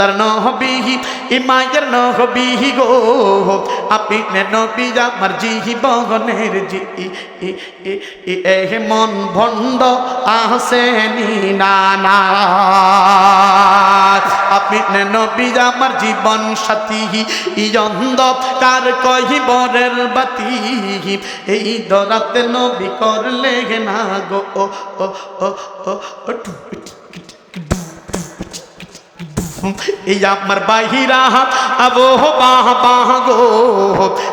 আল্লাহর নহবিহি ইমায়ের নহবিহি গো আপনি নবী আমার জীবনের জি ই- ই- ই- ই- এ মন ভণ্ড আসেনি না না নবী আমার জীবন সাথী ইয়ন্দ কার কহিবরের বাতি এই দরাতে নবী করলে না গো ও ও ও ও এই আমার বাহিরা আবো বাহ বাহ গো।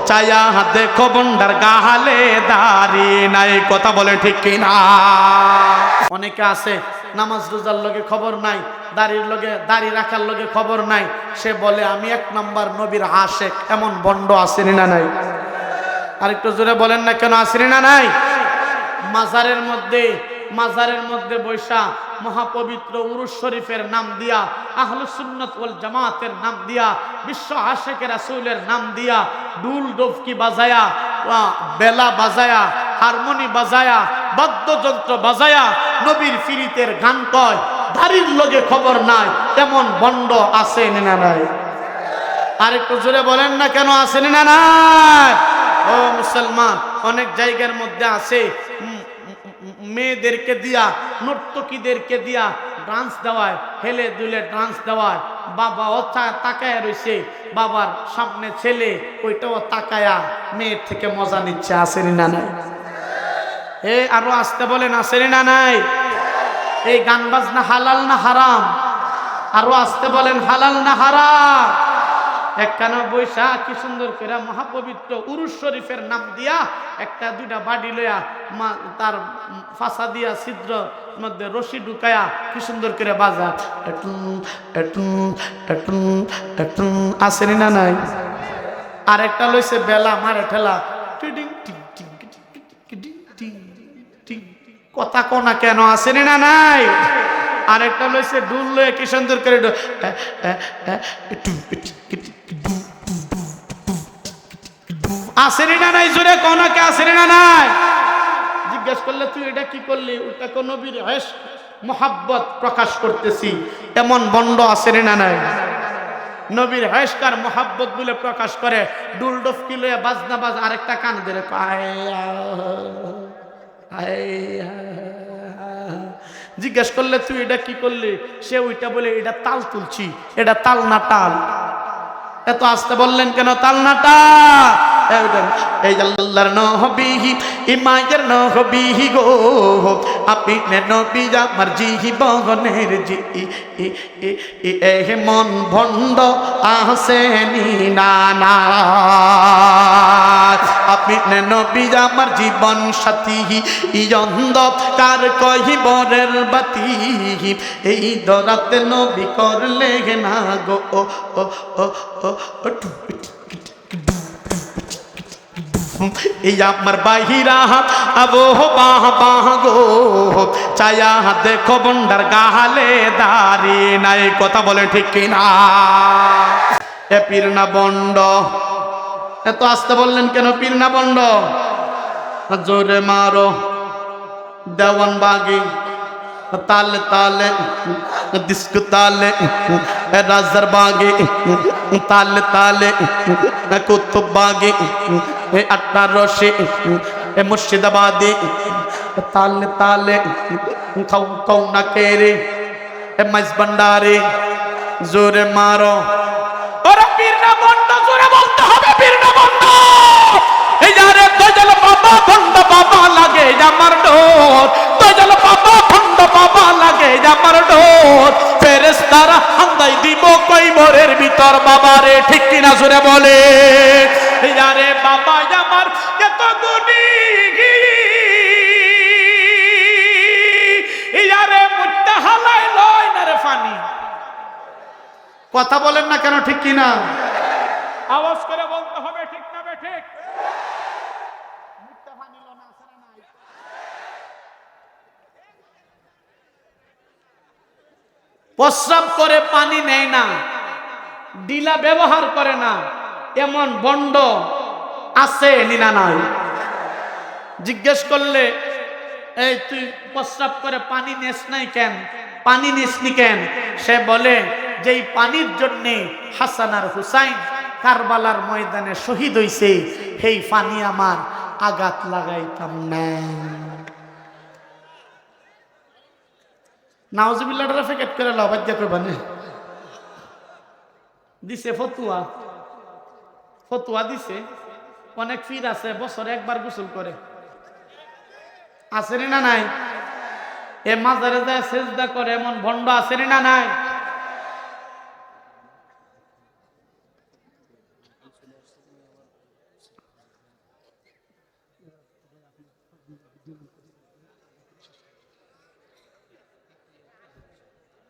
চায়া দেখো বন্ডার গাহালে দাঁড়ি নাই, কথা বলে ঠিক কিনা? অনেকে আছে, নামাজ রোজার লগে খবর নাই, দাড়ির লগে, দাড়ি রাখার লগে খবর নাই। সে বলে, আমি এক নাম্বার নবীর আশেক, এমন বন্ড আসেনি না নাই? আরেকটু জোরে বলেন না কেন আসেনি না নাই? মাজারের মধ্যে মাজারের মধ্যে বৈশা মহাপবিত্র উরুস শরীফের নাম দিয়া আহলুসুন্নত ওয়াল জামাতের নাম দিয়া, বিশ্ব আশেকের রাসূলের নাম দিয়া ডুল ডোফকি বাজায়া বেলা বাজায়া, হারমোনি বাজায়া, বাদ্যযন্ত্র বাজায়া, নবীর ফিরিতের গান কয় দাড়ির লগে খবর নাই, তেমন বন্ড আছে না নাই? আরেকটু জোরে বলেন না কেন আসেন না নাই? ও মুসলমান, অনেক জায়গার মধ্যে আছে মেয়েদেরকে দিয়া, নর্তকীদেরকে দিয়া ডান্স দেওয়ায়, হেলে দুলে ডান্স দেওয়ায়। বাবা ও তাকায়া রইছে। বাবার সামনে ছেলে, ওইটাও তাকায়া মেয়ের থেকে মজা নিচ্ছে আসেনি না নাই? এ, আরও আসতে বলেন আসেনি না নাই? এই গান বাজনা হালাল না হারাম? আরও আসতে বলেন, হালাল না হারাম? একখানা বৈশা কি সুন্দর করে মহাপবিত্র উরুস শরীফের নাম দিয়া একটা দুইটা বাড়ি লইয়া মা তার ফাঁসা দিয়া ছিদ্র মধ্যে রশি ঢুকায়া কি সুন্দর করে বাজা আসেনি না নাই আর একটা লইছে বেলা মারে ঠেলা কথা কোনা কেন আসেনি না নাই আরেকটা লইছে ডুল লয়ে কি সুন্দর করে আসেনি না নাই? জোরে কোনাকে আসেনি না নাই? জিজ্ঞেস করলে, তুই এটা কি করলি? ওটা কোন নবীর হেস মোহাব্বত প্রকাশ করতেছি। এমন বন্ড আসেনি না নাই? নবীর হেসকার মোহাব্বত বলে প্রকাশ করে, ডুল ডফকি লয়ে বাজনা বাজ আরেকটা কান ধরে। জিজ্ঞেস করলে, তুই এটা কি করলি? সে ওইটা বলে, এটা তাল তুলছি, এটা তাল না টাল। এত আসতে বললেন কেন? তাল না টাল। এই আল্লাহর নহবিহি ইমায়ের নহবিহি গো আপনি নবী আমার জীবনের জি ই- ই- ই- ই- এ মন ভণ্ড আসেনি না না আপনি নবী আমার জীবন সাথী ইয়ন্দ কার কহিবরের বাতি এই দরাতে নবী করলে না গো ও ও ও ও এই আমার বাহিরা আবো বাহ বাহ গো। চায়া দেখো বন্ডার গাহালে দাঁড়ি নাই, কথা বলে ঠিক কিনা? এ পীর না বন্ড এত আসতে বললেন কেন পীর না বন্ড? জোরে মারো। দেওয়ান বাগি। তালে তালে, দিস্ক তালে, রাজার বাগে, তালে তালে, কুতুব বাগে এ আট্টার রসে এ মুর্শিদাবাদে, তালে তালে খাও খাও না কেরে মাইজ ভান্ডারে জোরে মারো। ওরা পীর না বন্ড জোরে বলতে হবে পীর না বন্ড এই যারে দজল বাবা খন্ড বাবা লাগে, আমার ডোর। দজল বাবা বাবা লাগে আমার ডোর ফেরেস্তারা হান্দাই দিব কই ভিতর বাবারে ঠিক কিনা জোরে বলে। যারে বাবা, আমার এত ইয়ারে লয় রে ফানি। কথা বলেন না কেন, ঠিক কিনা? আওয়াজ করে বলতে হবে, ঠিক না বে, ঠিক। প্রস্রাব করে পানি নেয় না, ডিলা ব্যবহার করে না, এমন বন্ড আছে নিনা নাই। জিজ্ঞেস করলে, এই তুই প্রস্রাব করে পানি নেস নাই কেন? পানি নিসনি কেন? সে বলে, যেই পানির জন্যে হাসান আর হুসাইন কারবালার ময়দানে শহীদ হইছে, সেই পানি আমার আঘাত লাগাইতাম না। নাওজবিল্লাটা ফেকেট করে লাভাজ্যা করবা দিছে ফতুয়া। ফতুয়া দিছে। অনেক ফির আছে, বছরে একবার গোসল করে। আসেনি না নাই? এ মাজারে যায় সেজদা করে, এমন ভণ্ড আসেনি না নাই?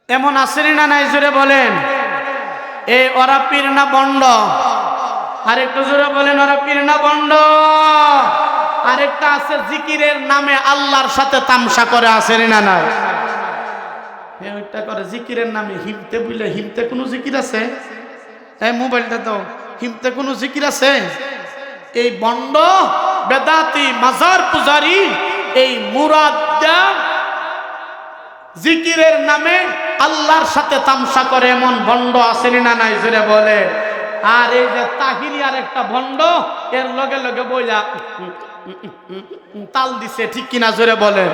এমন আসেনি না নাই? জোরে বলেন। এ, ওরা পীর না বন্ড আরেকটু জোরে বলেন, ওরা পীর না বন্ড। আরেকটা আছে জিকিরের নামে আল্লাহর সাথে তামসা করে, আসেনি না নাই? ওইটা করে জিকিরের নামে হিমতে হিমতে কোনো জিকির আছে? মোবাইলটা তো হিমতে কোনো জিকির আছে? এই বন্ড, বেদাতি, মাজার এই জিকিরের নামে আল্লাহর সাথে তামসা করে এমন ভণ্ড আসেনি না নাই? জুড়ে বলে। আর এই যে তাহিরি আর একটা ভণ্ড, এর লগে লগে বইলা তাল দিছে, ঠিক কিনা? জোরে বলে